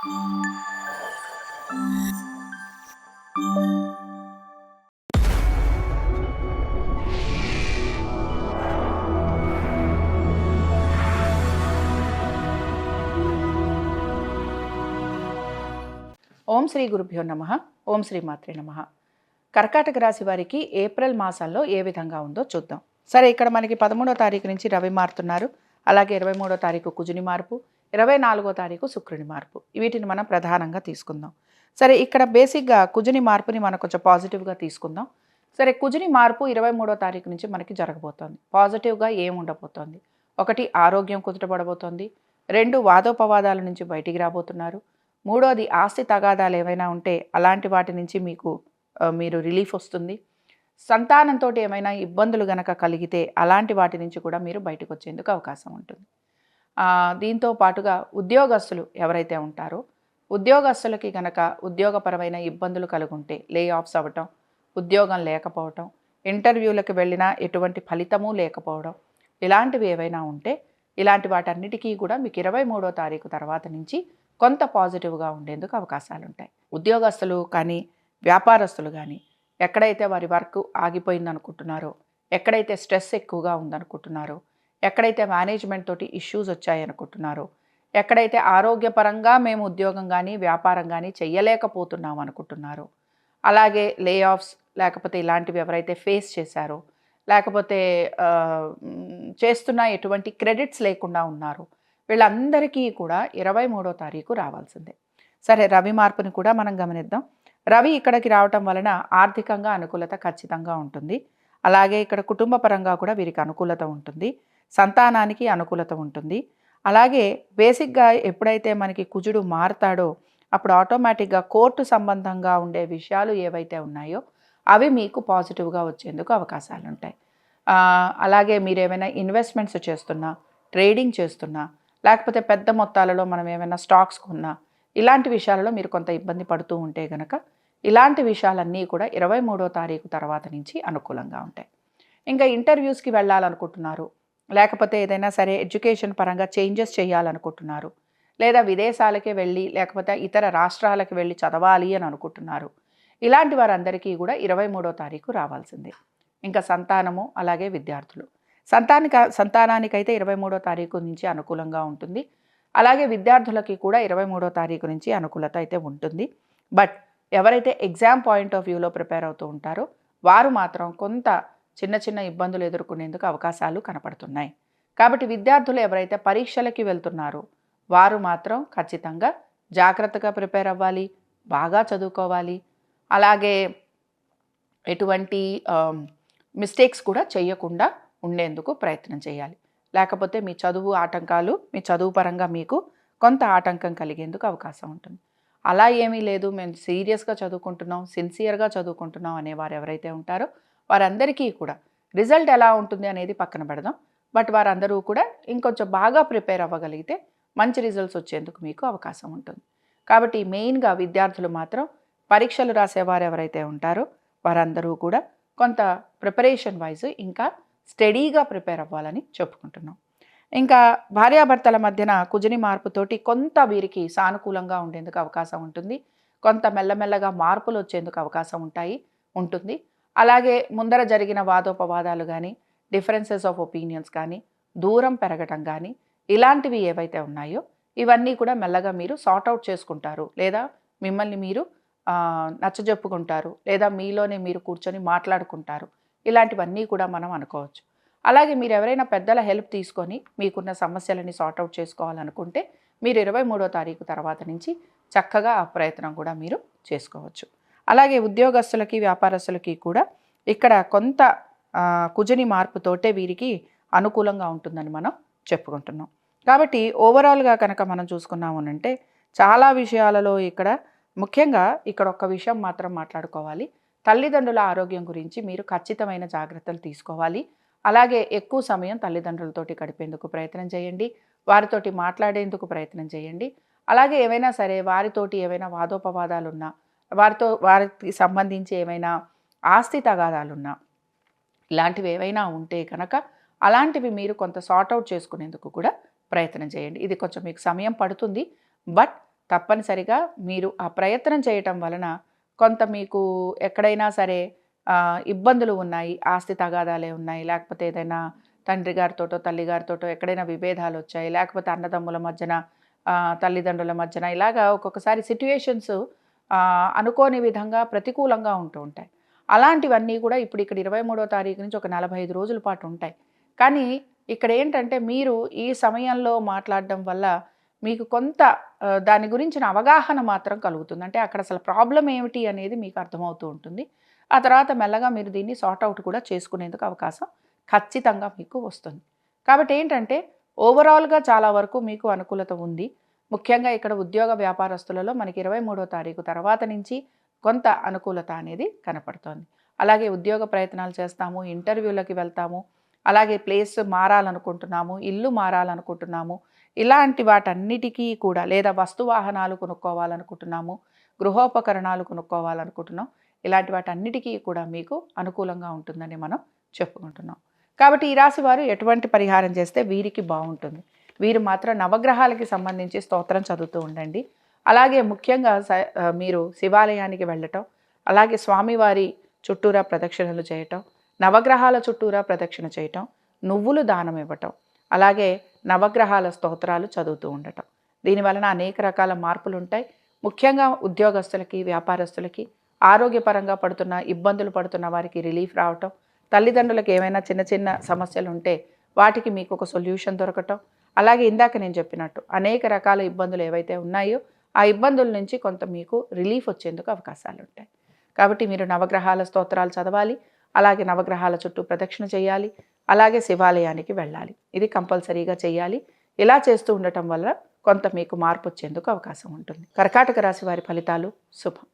ఓం శ్రీ గురుభ్యో నమ. ఓం శ్రీ మాత్రే నమ. కర్కాటక రాశి వారికి ఏప్రిల్ మాసంలో ఏ విధంగా ఉందో చూద్దాం. సరే ఇక్కడ మనకి పదమూడో తారీఖు నుంచి రవి మారుతున్నారు. అలాగే ఇరవై మూడో తారీఖు కుజుని మార్పు ఇరవై నాలుగో తారీఖు శుక్రుని మార్పు. వీటిని మనం ప్రధానంగా తీసుకుందాం. సరే ఇక్కడ బేసిక్గా కుజుని మార్పుని మనం కొంచెం పాజిటివ్గా తీసుకుందాం. సరే కుజుని మార్పు ఇరవై మూడో తారీఖు నుంచి మనకి జరగబోతోంది. పాజిటివ్గా ఏం ఉండబోతోంది? ఒకటి ఆరోగ్యం కుదుటపడబోతోంది. రెండు వాదోపవాదాల నుంచి బయటికి రాబోతున్నారు. మూడోది ఆస్తి తగాదాలు ఏమైనా ఉంటే అలాంటి వాటి నుంచి మీకు మీరు రిలీఫ్ వస్తుంది. సంతానంతో ఏమైనా ఇబ్బందులు గనక కలిగితే అలాంటి వాటి నుంచి కూడా మీరు బయటకు వచ్చేందుకు అవకాశం ఉంటుంది. దీంతో పాటుగా ఉద్యోగస్తులు ఎవరైతే ఉంటారో ఉద్యోగస్తులకి గనక ఉద్యోగపరమైన ఇబ్బందులు కలుగుంటే లే ఆఫ్స్ అవ్వటం ఉద్యోగం లేకపోవటం ఇంటర్వ్యూలకు వెళ్ళినా ఎటువంటి ఫలితము లేకపోవడం ఇలాంటివి ఏవైనా ఉంటే ఇలాంటి వాటన్నిటికీ కూడా మీకు ఇరవై మూడో తారీఖు తర్వాత నుంచి కొంత పాజిటివ్గా ఉండేందుకు అవకాశాలు ఉంటాయి ఉద్యోగస్తులు కానీ వ్యాపారస్తులు కానీ ఎక్కడైతే వారి వర్క్ ఆగిపోయింది అనుకుంటున్నారో ఎక్కడైతే స్ట్రెస్ ఎక్కువగా ఉందనుకుంటున్నారో ఎక్కడైతే మేనేజ్మెంట్ తోటి ఇష్యూస్ వచ్చాయనుకుంటున్నారో ఎక్కడైతే ఆరోగ్యపరంగా మేము ఉద్యోగం కానీ వ్యాపారం కానీ చెయ్యలేకపోతున్నాం అనుకుంటున్నారో అలాగే లే ఆఫ్స్ లేకపోతే ఇలాంటివి ఎవరైతే ఫేస్ చేశారో లేకపోతే చేస్తున్న ఎటువంటి క్రెడిట్స్ లేకుండా ఉన్నారో వీళ్ళందరికీ కూడా ఇరవై మూడో తారీఖు రావాల్సిందే. సరే రవి మార్పుని కూడా మనం గమనిద్దాం. రవి ఇక్కడికి రావటం వలన ఆర్థికంగా అనుకూలత ఖచ్చితంగా ఉంటుంది. అలాగే ఇక్కడ కుటుంబ పరంగా కూడా వీరికి అనుకూలత ఉంటుంది. సంతానానికి అనుకూలత ఉంటుంది. అలాగే బేసిక్గా ఎప్పుడైతే మనకి కుజుడు మారుతాడో అప్పుడు ఆటోమేటిక్గా కోర్టు సంబంధంగా ఉండే విషయాలు ఏవైతే ఉన్నాయో అవి మీకు పాజిటివ్గా వచ్చేందుకు అవకాశాలు ఉంటాయి అలాగే మీరు ఏమైనా ఇన్వెస్ట్మెంట్స్ చేస్తున్నా ట్రేడింగ్ చేస్తున్నా లేకపోతే పెద్ద మొత్తాలలో మనం ఏమైనా స్టాక్స్ కొన్నా ఇలాంటి విషయాలలో మీరు కొంత ఇబ్బంది పడుతూ ఉంటే గనక ఇలాంటి విషయాలన్నీ కూడా ఇరవై మూడో తారీఖు తర్వాత నుంచి అనుకూలంగా ఉంటాయి. ఇంకా ఇంటర్వ్యూస్కి వెళ్ళాలనుకుంటున్నారు లేకపోతే ఏదైనా సరే ఎడ్యుకేషన్ పరంగా చేంజెస్ చేయాలనుకుంటున్నారు. లేదా విదేశాలకే వెళ్ళి లేకపోతే ఇతర రాష్ట్రాలకు వెళ్ళి చదవాలి అని అనుకుంటున్నారు. ఇలాంటి వారందరికీ కూడా ఇరవై మూడో తారీఖు రావాల్సిందే. ఇంకా సంతానము అలాగే విద్యార్థులు. సంతానిక సంతానానికైతే ఇరవై మూడో తారీఖు నుంచి అనుకూలంగా ఉంటుంది. అలాగే విద్యార్థులకి కూడా ఇరవై మూడో తారీఖు నుంచి అనుకూలత అయితే ఉంటుంది. బట్ ఎవరైతే ఎగ్జామ్ పాయింట్ ఆఫ్ వ్యూలో ప్రిపేర్ అవుతూ ఉంటారో వారు మాత్రం కొంత చిన్న చిన్న ఇబ్బందులు ఎదుర్కొనేందుకు అవకాశాలు కనపడుతున్నాయి. కాబట్టి విద్యార్థులు ఎవరైతే పరీక్షలకి వెళ్తున్నారో వారు మాత్రం ఖచ్చితంగా జాగ్రత్తగా ప్రిపేర్ అవ్వాలి బాగా చదువుకోవాలి. అలాగే ఎటువంటి మిస్టేక్స్ కూడా చేయకుండా ఉండేందుకు ప్రయత్నం చేయాలి. లేకపోతే మీ చదువు ఆటంకాలు మీ చదువు పరంగా మీకు కొంత ఆటంకం కలిగేందుకు అవకాశం ఉంటుంది. అలా ఏమీ లేదు. మేము సీరియస్గా చదువుకుంటున్నాం సిన్సియర్గా చదువుకుంటున్నాం అనేవారు ఎవరైతే ఉంటారో వారందరికీ కూడా. రిజల్ట్ ఎలా ఉంటుంది అనేది పక్కన పెడదాం. బట్ వారందరూ కూడా ఇంకొంచెం బాగా ప్రిపేర్ అవ్వగలిగితే మంచి రిజల్ట్స్ వచ్చేందుకు మీకు అవకాశం ఉంటుంది. కాబట్టి మెయిన్గా విద్యార్థులు మాత్రం పరీక్షలు రాసేవారు ఎవరైతే ఉంటారో వారందరూ కూడా కొంత ప్రిపరేషన్ వైజ్ ఇంకా స్టడీగా ప్రిపేర్ అవ్వాలని చెప్పుకుంటున్నాం. ఇంకా భార్యాభర్తల మధ్యన కుజుని మార్పుతోటి కొంత వీరికి సానుకూలంగా ఉండేందుకు అవకాశం ఉంటుంది. కొంత మెల్లమెల్లగా మార్పులు వచ్చేందుకు అవకాశం ఉంటాయి ఉంటుంది. అలాగే ముందర జరిగిన వాదోపవాదాలు కానీ డిఫరెన్సెస్ ఆఫ్ ఒపీనియన్స్ కానీ దూరం పెరగటం కానీ ఇలాంటివి ఏవైతే ఉన్నాయో ఇవన్నీ కూడా మెల్లగా మీరు సార్ట్ అవుట్ చేసుకుంటారు. లేదా మిమ్మల్ని మీరు నచ్చజెప్పుకుంటారు. లేదా మీలోనే మీరు కూర్చొని మాట్లాడుకుంటారు. ఇలాంటివన్నీ కూడా మనం అనుకోవచ్చు. అలాగే మీరు ఎవరైనా పెద్దల హెల్ప్ తీసుకొని మీకున్న సమస్యలని సార్ట్ అవుట్ చేసుకోవాలనుకుంటే మీరు ఇరవై మూడో తారీఖు తర్వాత నుంచి చక్కగా ఆ ప్రయత్నం కూడా మీరు చేసుకోవచ్చు. అలాగే ఉద్యోగస్తులకి వ్యాపారస్తులకి కూడా ఇక్కడ కొంత కుజని కుజుని మార్పుతోటే వీరికి అనుకూలంగా ఉంటుందని మనం చెప్పుకుంటున్నాం. కాబట్టి ఓవరాల్గా కనుక మనం చూసుకున్నామనంటే చాలా విషయాలలో ఇక్కడ ముఖ్యంగా ఇక్కడ ఒక విషయం మాత్రం మాట్లాడుకోవాలి. తల్లిదండ్రుల ఆరోగ్యం గురించి మీరు ఖచ్చితమైన జాగ్రత్తలు తీసుకోవాలి. అలాగే ఎక్కువ సమయం తల్లిదండ్రులతోటి గడిపేందుకు ప్రయత్నం చేయండి. వారితోటి మాట్లాడేందుకు ప్రయత్నం చేయండి. అలాగే ఏమైనా సరే వారితోటి ఏవైనా వాదోపవాదాలు ఉన్నా వారితో వారికి సంబంధించి ఏమైనా ఆస్తి తగాదాలున్నా ఇలాంటివి ఏవైనా ఉంటే కనుక అలాంటివి మీరు కొంత సార్ట్ అవుట్ చేసుకునేందుకు కూడా ప్రయత్నం చేయండి. ఇది కొంచెం మీకు సమయం పడుతుంది. బట్ తప్పనిసరిగా మీరు ఆ ప్రయత్నం చేయటం వలన కొంత మీకు ఎక్కడైనా సరే ఇబ్బందులు ఉన్నాయి ఆస్తి తగాదాలే ఉన్నాయి లేకపోతే ఏదైనా తండ్రి గారితోటో తల్లి గారితోటో ఎక్కడైనా విభేదాలు వచ్చాయి లేకపోతే అన్నదమ్ముల మధ్యన తల్లిదండ్రుల మధ్యన ఇలాగా ఒక్కొక్కసారి సిట్యుయేషన్స్ అనుకోని విధంగా ప్రతికూలంగా ఉంటూ ఉంటాయి. అలాంటివన్నీ కూడా ఇప్పుడు ఇక్కడ ఇరవై మూడో తారీఖు నుంచి ఒక నలభై ఐదు రోజుల పాటు ఉంటాయి. కానీ ఇక్కడ ఏంటంటే మీరు ఈ సమయంలో మాట్లాడడం వల్ల మీకు కొంత దాని గురించిన అవగాహన మాత్రం కలుగుతుంది. అంటే అక్కడ అసలు ప్రాబ్లం ఏమిటి అనేది మీకు అర్థమవుతూ ఉంటుంది. ఆ తర్వాత మెల్లగా మీరు దీన్ని సార్ట్అవుట్ కూడా చేసుకునేందుకు అవకాశం ఖచ్చితంగా మీకు వస్తుంది. కాబట్టి ఏంటంటే ఓవరాల్గా చాలా వరకు మీకు అనుకూలత ఉంది. ముఖ్యంగా ఇక్కడ ఉద్యోగ వ్యాపారస్తులలో మనకి ఇరవై మూడో తారీఖు తర్వాత నుంచి కొంత అనుకూలత అనేది కనపడుతోంది. అలాగే ఉద్యోగ ప్రయత్నాలు చేస్తాము ఇంటర్వ్యూలకి వెళ్తాము అలాగే ప్లేస్ మారాలనుకుంటున్నాము ఇల్లు మారాలనుకుంటున్నాము ఇలాంటి వాటన్నిటికీ కూడా లేదా వస్తు వాహనాలు కొనుక్కోవాలనుకుంటున్నాము గృహోపకరణాలు కొనుక్కోవాలనుకుంటున్నాం ఇలాంటి వాటన్నిటికీ కూడా మీకు అనుకూలంగా ఉంటుందని మనం చెప్పుకుంటున్నాం. కాబట్టి ఈ రాశి వారు ఎటువంటి పరిహారం చేస్తే వీరికి బాగుంటుంది. వీరు మాత్రం నవగ్రహాలకి సంబంధించి స్తోత్రం చదువుతూ ఉండండి. అలాగే ముఖ్యంగా స- మీరు శివాలయానికి వెళ్ళటం అలాగే స్వామివారి చుట్టూరా ప్రదక్షిణలు చేయటం నవగ్రహాల చుట్టూరా ప్రదక్షిణ చేయటం నువ్వులు దానం ఇవ్వటం అలాగే నవగ్రహాల స్తోత్రాలు చదువుతూ ఉండటం. దీని వలన అనేక రకాల మార్పులు ఉంటాయి ముఖ్యంగా ఉద్యోగస్తులకి వ్యాపారస్తులకి ఆరోగ్యపరంగా పడుతున్న ఇబ్బందులు పడుతున్న వారికి రిలీఫ్ రావటం తల్లిదండ్రులకు ఏమైనా చిన్న చిన్న సమస్యలు ఉంటే వాటికి మీకు ఒక సొల్యూషన్ దొరకటం అలాగే ఇందాక నేను చెప్పినట్టు అనేక రకాల ఇబ్బందులు ఏవైతే ఉన్నాయో ఆ ఇబ్బందుల నుంచి కొంత మీకు రిలీఫ్ వచ్చేందుకు అవకాశాలు ఉంటాయి. కాబట్టి మీరు నవగ్రహాల స్తోత్రాలు చదవాలి అలాగే నవగ్రహాల చుట్టూ ప్రదక్షిణ చేయాలి అలాగే శివాలయానికి వెళ్ళాలి. ఇది కంపల్సరీగా చేయాలి. ఇలా చేస్తూ ఉండటం వల్ల కొంత మీకు మార్పు వచ్చేందుకు అవకాశం ఉంటుంది. కర్కాటక రాశి వారి ఫలితాలు శుభం.